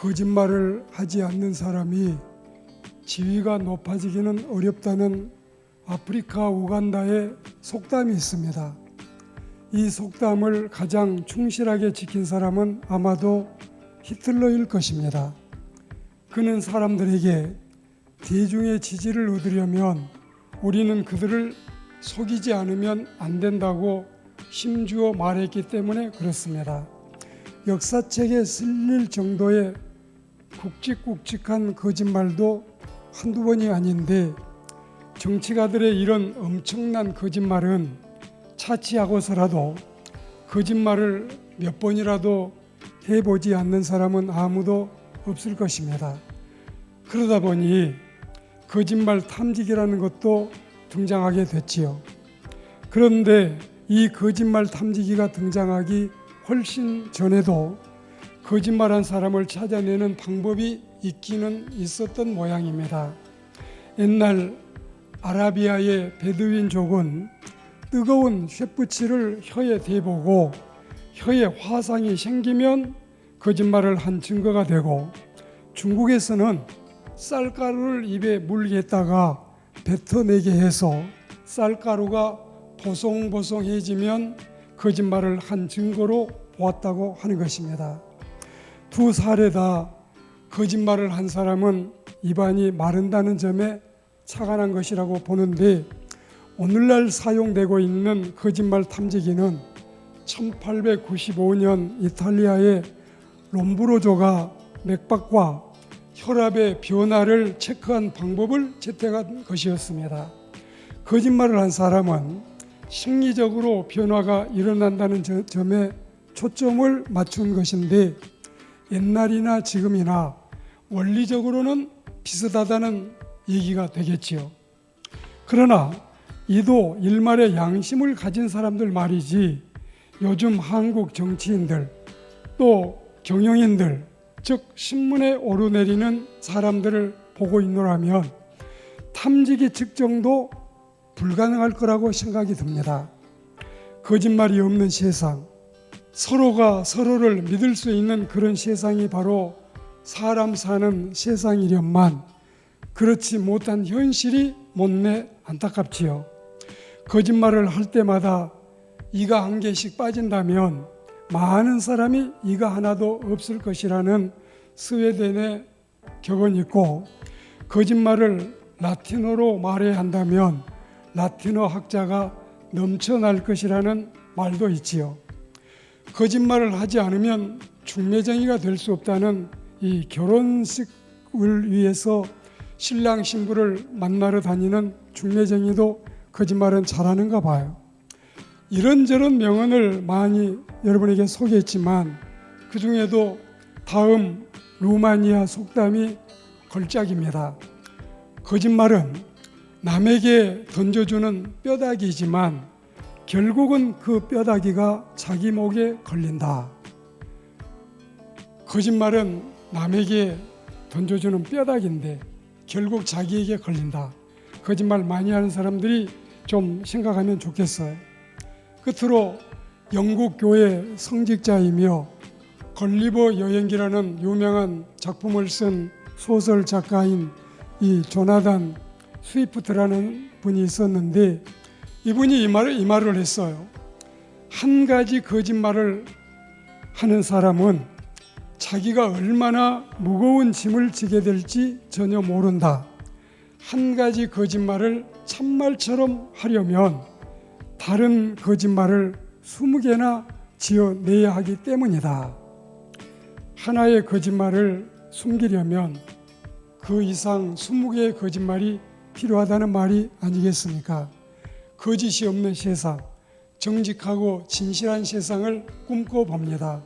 거짓말을 하지 않는 사람이 지위가 높아지기는 어렵다는 아프리카 우간다의 속담이 있습니다. 이 속담을 가장 충실하게 지킨 사람은 아마도 히틀러일 것입니다. 그는 사람들에게 대중의 지지를 얻으려면 우리는 그들을 속이지 않으면 안 된다고 힘주어 말했기 때문에 그렇습니다. 역사책에 실릴 정도의 굵직굵직한 거짓말도 한두 번이 아닌데 정치가들의 이런 엄청난 거짓말은 차치하고서라도 거짓말을 몇 번이라도 해보지 않는 사람은 아무도 없을 것입니다. 그러다 보니 거짓말 탐지기라는 것도 등장하게 됐지요. 그런데 이 거짓말 탐지기가 등장하기 훨씬 전에도 거짓말한 사람을 찾아내는 방법이 있기는 있었던 모양입니다. 옛날 아라비아의 베두인족은 뜨거운 쇠붙이를 혀에 대보고 혀에 화상이 생기면 거짓말을 한 증거가 되고 중국에서는 쌀가루를 입에 물게 했다가 뱉어내게 해서 쌀가루가 보송보송해지면 거짓말을 한 증거로 보았다고 하는 것입니다. 두 사례 다 거짓말을 한 사람은 입안이 마른다는 점에 착안한 것이라고 보는데 오늘날 사용되고 있는 거짓말 탐지기는 1895년 이탈리아의 롬브로조가 맥박과 혈압의 변화를 체크한 방법을 채택한 것이었습니다. 거짓말을 한 사람은 심리적으로 변화가 일어난다는 저- 점에 초점을 맞춘 것인데 옛날이나 지금이나 원리적으로는 비슷하다는 얘기가 되겠지요. 그러나 이도 일말의 양심을 가진 사람들 말이지 요즘 한국 정치인들 또 경영인들 즉 신문에 오르내리는 사람들을 보고 있노라면 탐지기 측정도 불가능할 거라고 생각이 듭니다. 거짓말이 없는 세상, 서로가 서로를 믿을 수 있는 그런 세상이 바로 사람 사는 세상이련만 그렇지 못한 현실이 못내 안타깝지요. 거짓말을 할 때마다 이가 한 개씩 빠진다면 많은 사람이 이가 하나도 없을 것이라는 스웨덴의 격언이 있고 거짓말을 라틴어로 말해야 한다면 라틴어 학자가 넘쳐날 것이라는 말도 있지요. 거짓말을 하지 않으면 중매쟁이가 될 수 없다는 이 결혼식을 위해서 신랑 신부를 만나러 다니는 중매쟁이도 거짓말은 잘하는가 봐요. 이런저런 명언을 많이 여러분에게 소개했지만 그 중에도 다음 루마니아 속담이 걸작입니다. 거짓말은 남에게 던져주는 뼈다귀지만 결국은 그 뼈다귀가 자기 목에 걸린다. 거짓말은 남에게 던져주는 뼈다귀인데 결국 자기에게 걸린다. 거짓말 많이 하는 사람들이 좀 생각하면 좋겠어요. 끝으로 영국 교회 성직자이며 걸리버 여행기라는 유명한 작품을 쓴 소설 작가인 이 조나단 스위프트라는 분이 있었는데 이분이 이 말을 이 말을 했어요. 한 가지 거짓말을 하는 사람은 자기가 얼마나 무거운 짐을 지게 될지 전혀 모른다. 한 가지 거짓말을 참말처럼 하려면 다른 거짓말을 20개나 지어내야 하기 때문이다. 하나의 거짓말을 숨기려면 그 이상 20개의 거짓말이 필요하다는 말이 아니겠습니까? 거짓이 없는 세상, 정직하고 진실한 세상을 꿈꿔봅니다.